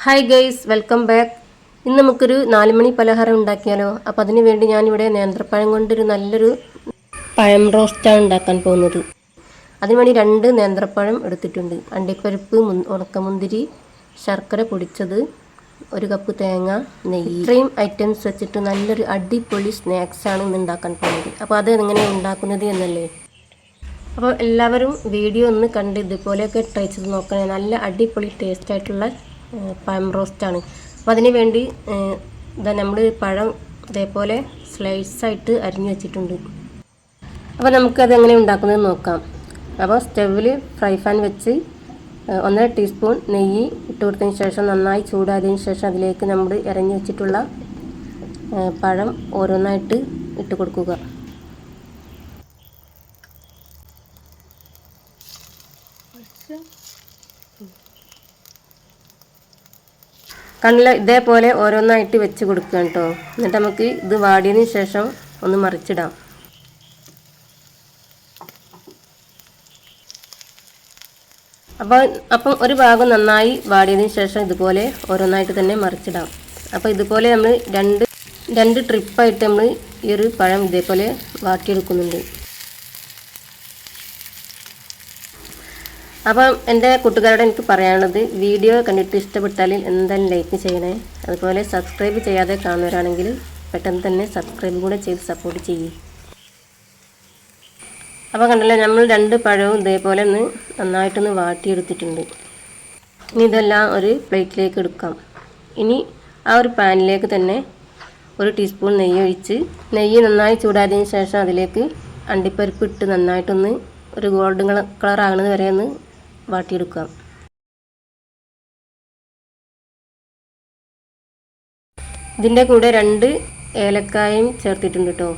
Hi guys welcome back ഇന്ന് നമുക്കൊരു നാലുമണി പലഹാരം ഉണ്ടാക്കിയാലോ? അപ്പോൾ അതിന് വേണ്ടി ഞാനിവിടെ നേന്ത്രപ്പഴം കൊണ്ടൊരു നല്ലൊരു പഴം റോസ്റ്റാണ് ഉണ്ടാക്കാൻ പോകുന്നത്. അതിന് വേണ്ടി രണ്ട് നേന്ത്രപ്പഴം എടുത്തിട്ടുണ്ട്. അണ്ടിപ്പരിപ്പ് മുൻ- ഉണക്കമുന്തിരി ശർക്കര പൊടിച്ചത് ഒരു കപ്പ് തേങ്ങ നെയ്യ്. ഇത്രയും ഐറ്റംസ് വെച്ചിട്ട് നല്ലൊരു അടിപൊളി സ്നാക്സാണ് ഇന്ന് ഉണ്ടാക്കാൻ പോകുന്നത്. അപ്പോൾ അത് എങ്ങനെ ഉണ്ടാക്കുന്നത് എന്നല്ലേ? അപ്പോൾ എല്ലാവരും വീഡിയോ ഒന്ന് കണ്ട് ഇതുപോലെയൊക്കെ ട്രൈ ചെയ്ത് നോക്കണേ. നല്ല അടിപൊളി ടേസ്റ്റ് ആയിട്ടുള്ള ഏഹ്, പഴം റോസ്റ്റാണ്. അപ്പോൾ അതിന് വേണ്ടി ഇതാ നമ്മൾ പഴം ഇതേപോലെ സ്ലൈസായിട്ട് അരിഞ്ഞു വെച്ചിട്ടുണ്ട്. അപ്പോൾ നമുക്കത് എങ്ങനെ ഉണ്ടാക്കുന്നത് നോക്കാം. അപ്പോൾ സ്റ്റവിൽ ഫ്രൈ പാൻ വെച്ച് ഒന്നര ടീസ്പൂൺ നെയ്യ് ഇട്ട് കൊടുത്തതിന് ശേഷം നന്നായി ചൂടായതിന് ശേഷം അതിലേക്ക് നമ്മൾ ഇറങ്ങി വെച്ചിട്ടുള്ള പഴം ഓരോന്നായിട്ട് ഇട്ട് കൊടുക്കുക. കണ്ണിൽ ഇതേപോലെ ഓരോന്നായിട്ട് വെച്ച് കൊടുക്കുക കേട്ടോ എന്നിട്ട് നമുക്ക് ഇത് വാടിയതിന് ശേഷം ഒന്ന് മറിച്ചിടാം. അപ്പോൾ അപ്പം ഒരു ഭാഗം നന്നായി വാടിയതിന് ശേഷം ഇതുപോലെ ഓരോന്നായിട്ട് തന്നെ മറിച്ചിടാം. അപ്പോൾ ഇതുപോലെ നമ്മൾ രണ്ട് രണ്ട് ട്രിപ്പായിട്ട് നമ്മൾ ഈ ഒരു പഴം ഇതേപോലെ വാട്ടിയെടുക്കുന്നുണ്ട്. അപ്പം എന്റെ കൂട്ടുകാരോട് എനിക്ക് പറയാനുള്ളത് വീഡിയോ കണ്ടിട്ട് ഇഷ്ടപ്പെട്ടാൽ എന്തായാലും ലൈക്ക് ചെയ്യണേ? അതുപോലെ സബ്സ്ക്രൈബ് ചെയ്യാതെ കാണുന്നവരാണെങ്കിൽ പെട്ടെന്ന് തന്നെ സബ്സ്ക്രൈബ് കൂടെ ചെയ്ത് സപ്പോർട്ട് ചെയ്യേ. അപ്പോൾ കണ്ടല്ലോ നമ്മൾ രണ്ട് പഴവും ഇതേപോലെ ഒന്ന് നന്നായിട്ടൊന്ന് വാട്ടിയെടുത്തിട്ടുണ്ട്. ഇനി ഇതെല്ലാം ഒരു പ്ലേറ്റിലേക്ക് എടുക്കാം. ഇനി ആ ഒരു പാനിലേക്ക് തന്നെ ഒരു ടീസ്പൂൺ നെയ്യ് ഒഴിച്ച് നെയ്യ് നന്നായി ചൂടാതിന് ശേഷം അതിലേക്ക് അണ്ടിപ്പരിപ്പ് ഇട്ട് നന്നായിട്ടൊന്ന് ഒരു ഗോൾഡൻ കളർ കളറാകുന്നത് വരെ ഒന്ന് വാട്ടിയെടുക്കാം. ഇതിന്റെ കൂടെ രണ്ട് ഏലക്കായും ചേർത്തിട്ടുണ്ട് കേട്ടോ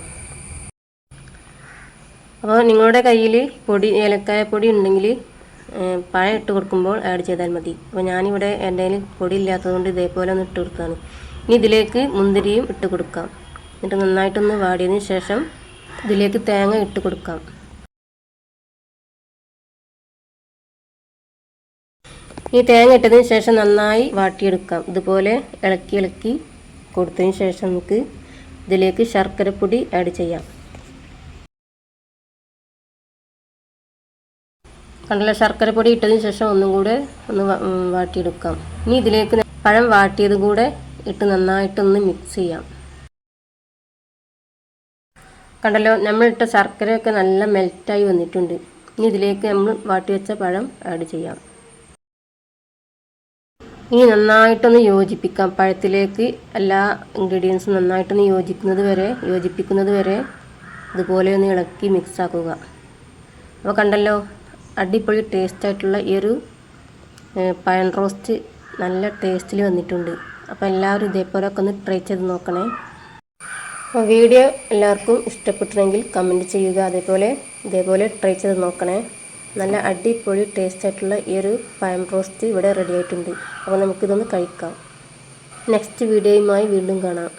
അപ്പോൾ നിങ്ങളുടെ കയ്യിൽ പൊടി ഏലക്കായ പൊടി ഉണ്ടെങ്കിൽ പഴ ഇട്ട് കൊടുക്കുമ്പോൾ ആഡ് ചെയ്താൽ മതി. അപ്പോൾ ഞാനിവിടെ എന്റെ കയ്യിൽ പൊടി ഇല്ലാത്തതുകൊണ്ട് ഇതേപോലെ ഒന്ന് ഇട്ട് കൊടുക്കുകയാണ് ഇനി ഇതിലേക്ക് മുന്തിരിയും ഇട്ട് കൊടുക്കാം. എന്നിട്ട് നന്നായിട്ടൊന്ന് വാടിയതിന് ശേഷം ഇതിലേക്ക് തേങ്ങ ഇട്ട് കൊടുക്കാം. ഈ തേങ്ങ ഇട്ടതിന് ശേഷം നന്നായി വാട്ടിയെടുക്കാം. ഇതുപോലെ ഇളക്കി ഇളക്കി കൊടുത്തതിന് ശേഷം നമുക്ക് ഇതിലേക്ക് ശർക്കരപ്പൊടി ആഡ് ചെയ്യാം. കണ്ടല്ലോ ശർക്കരപ്പൊടി ഇട്ടതിന് ശേഷം ഒന്നും കൂടെ ഒന്ന് വാട്ടിയെടുക്കാം. ഇനി ഇതിലേക്ക് പഴം വാട്ടിയത് കൂടെ ഇട്ട് നന്നായിട്ടൊന്ന് മിക്സ് ചെയ്യാം. കണ്ടല്ലോ നമ്മളിട്ട ശർക്കരയൊക്കെ നല്ല മെൽറ്റായി വന്നിട്ടുണ്ട്. ഇനി ഇതിലേക്ക് നമ്മൾ വാട്ടി വെച്ച പഴം ആഡ് ചെയ്യാം. ഇനി നന്നായിട്ടൊന്ന് യോജിപ്പിക്കാം. പഴത്തിലേക്ക് എല്ലാ ഇൻഗ്രീഡിയൻസും നന്നായിട്ടൊന്ന് യോജിക്കുന്നത് വരെ യോജിപ്പിക്കുന്നത് വരെ ഇതുപോലെ ഒന്ന് ഇളക്കി മിക്സ് ആക്കുക. അപ്പോൾ കണ്ടല്ലോ അടിപൊളി ടേസ്റ്റ് ആയിട്ടുള്ള ഈ ഒരു പയൻ റോസ്റ്റ് നല്ല ടേസ്റ്റിൽ വന്നിട്ടുണ്ട്. അപ്പോൾ എല്ലാവരും ഇതേപോലെയൊക്കെ ഒന്ന് ട്രൈ ചെയ്ത് നോക്കണേ. അപ്പോൾ വീഡിയോ എല്ലാവർക്കും ഇഷ്ടപ്പെട്ടിട്ടുണ്ടെങ്കിൽ കമന്റ് ചെയ്യുക. അതേപോലെ ഇതേപോലെ ട്രൈ ചെയ്ത് നോക്കണേ. നല്ല അടിപൊളി ടേസ്റ്റ് ആയിട്ടുള്ള ഈ ഒരു പഴം റോസ്റ്റ് ഇവിടെ റെഡി ആയിട്ടുണ്ട്. അപ്പോൾ നമുക്കിതൊന്ന് കഴിക്കാം. നെക്സ്റ്റ് വീഡിയോയുമായി വീണ്ടും കാണാം.